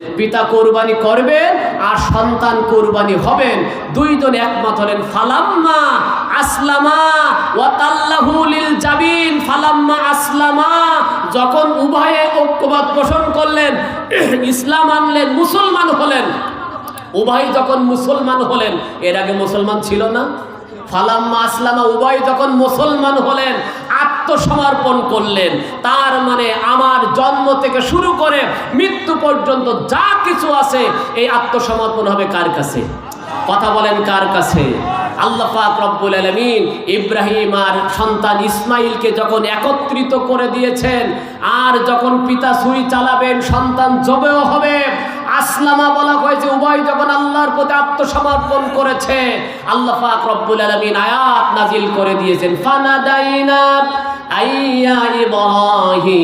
পিতা কোরবানি করবেন আর সন্তান কোরবানি হবেন। দুইজন একমত হলেন, ফালাম্মা আসলামা ওয়াতাল্লাহু লিল জাবিন ফালাম্মা আসলামা যখন উভয়ে ঐক্যবাদ পোষণ করলেন, ইসলাম আনলেন, মুসলমান হলেন। উভয় যখন মুসলমান হলেন, এর আগে মুসলমান ছিল না। ফালাম্মা আসলামা উভয় যখন মুসলমান হলেন, আত্মসমর্পণ করলেন, তার মানে আমার জন্ম থেকে শুরু করে মৃত্যু পর্যন্ত যা কিছু আছে, এই আত্মসমর্পণ হবে কার কাছে? কথা বলেন কার কাছে? আল্লাহ রব্বুল আলামিন ইব্রাহিম আর সন্তান ইসমাইলকে যখন একত্রিত করে দিয়েছেন, আর যখন পিতা ছুরি চালাবেন, সন্তান জবেও হবে, আসলামা বলা হয়েছে সবাই যখন আল্লাহর প্রতি আত্মসমর্পণ করেছে, আল্লাহ পাক রব্বুল আলামিন আয়াত নাজিল করে দিয়েছেন, ফানাদাইনা আইয়া ইব্রাহিম,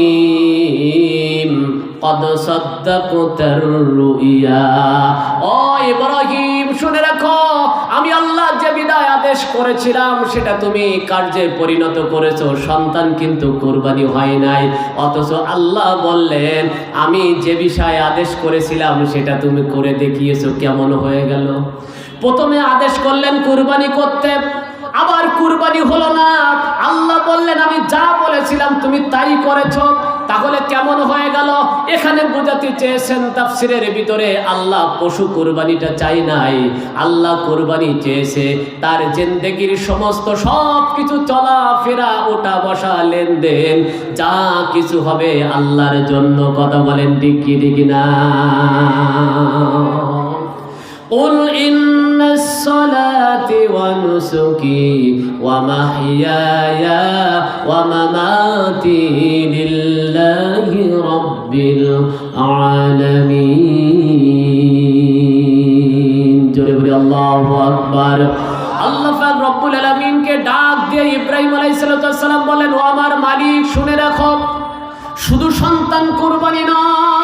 কদ সাদ্দাকতার রুইয়া। ও করেছিলাম, সেটা তুমি কার্যে পরিণত করেছ। সন্তান কিন্তু কোরবানি হয় নাই। অথচ আল্লাহ বললেন, আমি যে বিষয়ে আদেশ করেছিলাম, সেটা তুমি করে দেখিয়েছো। কেমন হয়ে গেল? প্রথমে আদেশ করলেন, কুরবানি করতে। আবার, কুরবানি হলো না। আল্লাহ বললেন, আমি যা বলেছিলাম, তুমি তাই করেছ। তাহলে কেমন হয়ে গেল? এখানে বোঝাতে চেয়েছেন তাফসিরের ভিতরে, আল্লাহ পশু কোরবানিটা চাই নাই। আল্লাহ কোরবানি চেয়েছে, তার জেন্দেগির সমস্ত সব কিছু চলাফেরা ওটা বসা লেনদেন, যা কিছু হবে আল্লাহর জন্য। কথা বলেন ডিকি ডিকি না? قل إن الصلاة ونسكي ومحياي ومماتي لله رب العالمين জোরে বলি আল্লাহু আকবার আল্লাহ পাক রব্বুল আলামিনকে ডাক দিয়ে ইব্রাহিম আলাইহিস সালাম বলেন ও আমার মালিক শুনে রাখো শুধু সন্তান কোরবানি নয়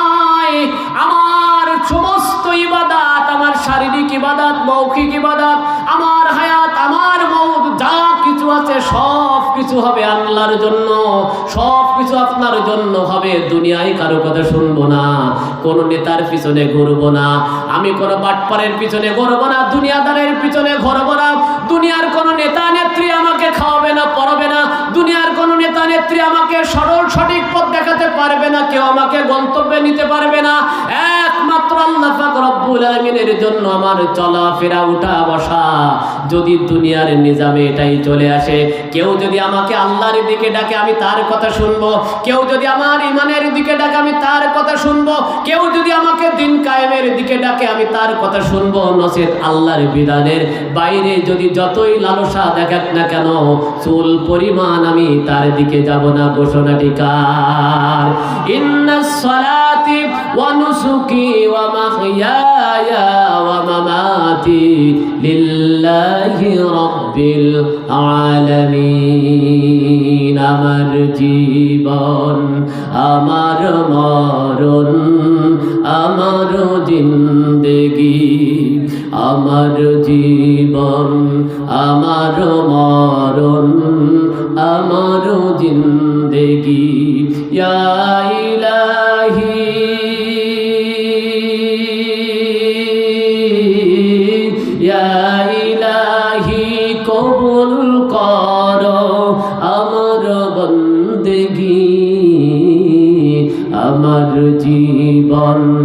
ইবাদাত, মৌখিক ইবাদাত, আমার হায়াত, আমার মৌত যা কিছু আছে সব কিছু হবে আল্লাহর জন্য, সব কিছু আপনার জন্য হবে। দুনিয়ায় কারও কথা শুনব না, কোন নেতার পিছনে ঘুরবো না, আমি কোনো বাটপারের পিছনে ঘুরবো না, দুনিয়াদারের পিছনে ঘুরবো না, দুনিয়ার কোনো নেতা নেত্রী আমাকে খাওয়াবে না, পড়াবে না, দুনিয়ার কোনো নেতা নেত্রী আমাকে সরল সঠিক পথ দেখাতে পারবে না, কেউ আমাকে গন্তব্যে নিতে পারবে না। আল্লাহ জন্য চলাফেরা উঠা বসা যদি দুনিয়ার নিজামে এটাই চলে আসে, কেউ যদি আমাকে আল্লাহর দিকে ডাকে, আমি তার কথা শুনব। কেউ যদি আমার ইমানের দিকে ডাকে, আমি তার কথা শুনব। কেউ যদি আমাকে দিন কায়েমের দিকে ডাকে, আমি তার কথা শুনব। নসেদ আল্লাহর বিধানের বাইরে যদি যতই লালসা দেখাক না কেন, চুল পরিমাণ আমি তার দিকে যাব না। ঘোষণাটি কার? ইন্না সলাতি মাহইয়ায়া ওয়া মামাতি লিল্লাহি রাব্বিল আলামিন আমার জীবন আমার মরণ আমার জিন্দেগি আমার জীবন আমার মরণ আমার জিন্দেগি ইয়া ইলাহি জীবন